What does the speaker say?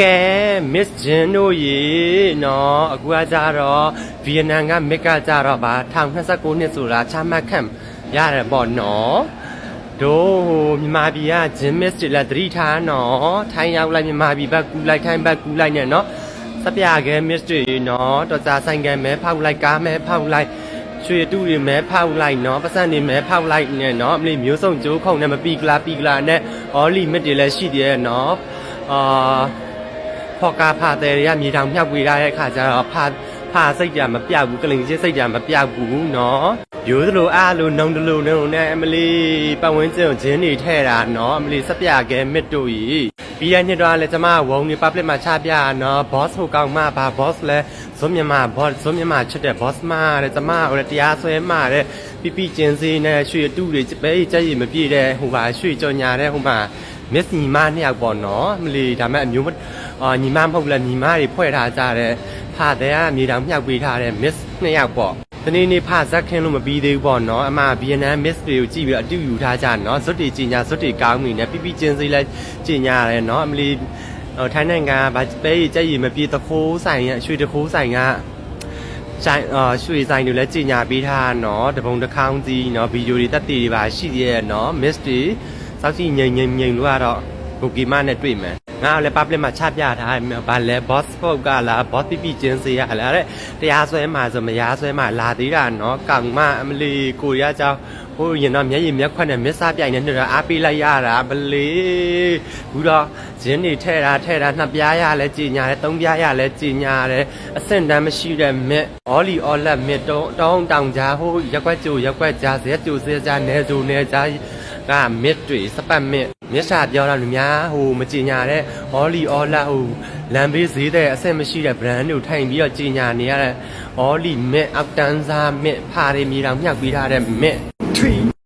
ကဲ Miss Jin တို့ရေနော်အခုကကြတော့ဗီယက်နမ်ကမစ်ကကြတော့ဗာ1029နှစ်ဆိုတာချမှတ်ခံရတယ်ပေါ့နော်တို့ဟိုမြန်မာပြည်က Jin Miss တွေလည်းသတိထားနော်ထိုင်းရောက်လိုက်မြန်မာပြည်ဘက်ကူလိုက်ထိုင်းဘက်ကူလိုက်နဲ့နော်စပြခဲ Miss တွေနော်တော်ကြာဆိုင်ကမဲဖောက်လိုက်ကားမဲဖောက်လိုက်ရွှေတူတွေမဲဖောက်လိုက်နော်ပတ်စံတွေမဲဖောက်လိုက်နဲ့နော်အမလေးမျိုးစုံကြိုးခုံနဲ့မပီကလာပီကလာနဲ့အော်လီမစ်တွေလည်းရှိသေးရဲ့နော်အာ ဖော်ကာဖာတဲ့တွေကမြေတောင်မြောက်ဝေရတဲ့အခါကျတော့ဖာဖာစိတ်ကြမပြောက်ဘူးကလင်ချင်းစိတ်ကြမပြောက်ဘူးနော်ရိုးသလိုအားလိုနှုံတလိုနှုံနဲ့အမလီပတ်ဝန်းကျင်ကိုဂျင်းနေထဲ့တာနော်အမလီစပြကဲမစ်တို့ကြီးပြီးရနှစ်တော့လည်းကျမဝုံနေ public မှာချပြနော် boss ဟိုကောင်မဘာ boss လဲဇွန်မြန်မာ boss ဇွန်မြန်မာချစ်တဲ့ boss မတဲ့ကျမဟိုတရားဆွဲမတဲ့ပြပြကျင်းစည်းနဲ့ရွှေတူတွေပဲကြက်ရည်မပြည့်တဲ့ဟိုပါရွှေကြော်ညာတဲ့ဟိုမှာမစ်ညီမနှစ်ယောက်ပေါ့နော်မလီဒါမဲ့အမျိုးမ အာညီမမဟုတ်လဲညီမတွေဖွဲ့ထားကြတဲ့ဖာတဲ့ကမြေတောင်မြောက်ပေးထားတဲ့ miss နှစ်ယောက်ပေါ့တနေ့နေ့ဖဇက်ခင်းလို့မပြီးသေးဘူးပေါ့နော်အမဗီယက်နမ် miss တွေကိုကြည့်ပြီးတော့အတူယူထားကြနော်ဇွတ်တွေကြီးညာဇွတ်တွေကောင်းနေတယ်ပြပြချင်းစီလဲကြီးညာရတယ်နော်အမလီဟိုထိုင်းနိုင်ငံကဗပဲကြီးကြက်ရည်မပြေတခိုးဆိုင်ရရွှေတခိုးဆိုင်ကဆိုင်အာရွှေဆိုင်တွေလည်းကြီးညာပေးထားတာနော်တပုံတစ်ခေါင်းစီနော်ဗီဒီယိုတွေတက်တည်တွေပါရှိသေးရဲ့နော် miss တွေစောက်စီငိမ့်ငိမ့်ငိမ့်လို့ကတော့ဘုကီမနဲ့တွေ့မယ် ငါကလည်း public မှာချပြထားတယ်ဗာလဲ boss folk ကလား boss ပြပြချင်းစေရလားတဲ့တရားစွဲမှာဆိုမရားစွဲမှာလာသေးတာနော်ကောင်မအမလီကိုရီးယားကြောင့်ဟိုရင်တော့မျက်ရည်မျက်ခွက်နဲ့မစ္စာပြိုင်နေနှစ်တော့အားပေးလိုက်ရတာဗလေဘူးတော့ဂျင်းတွေထဲ့တာထဲ့တာနှစ်ပြားရလဲကြည်ညာတယ်သုံးပြားရလဲကြည်ညာတယ်အဆင့်တန်းမရှိတဲ့မြက်အော်လီအော်လက်မြက်တုံးတောင်းတောင်ကြားဟိုရက်ကွက်ကြိုရက်ကွက်ကြားဇက်ကြိုဇက်ကြားနဲကြိုနဲကြားကမြက်တွေစပတ်မြက် မြက်စာပြောတာလူများဟိုမကြည်ညာတဲ့အော်လီအော်လက်ဟိုလမ်းဘေးဈေးတဲ့အဆင့်မရှိတဲ့ brand တွေကိုထိုင်ပြီးတော့ကြည်ညာနေရတဲ့အော်လီမြက်အောက်တန်းစားမြက်ဖားတွေမြေတောင်မြှောက်ပေးထားတဲ့မြက်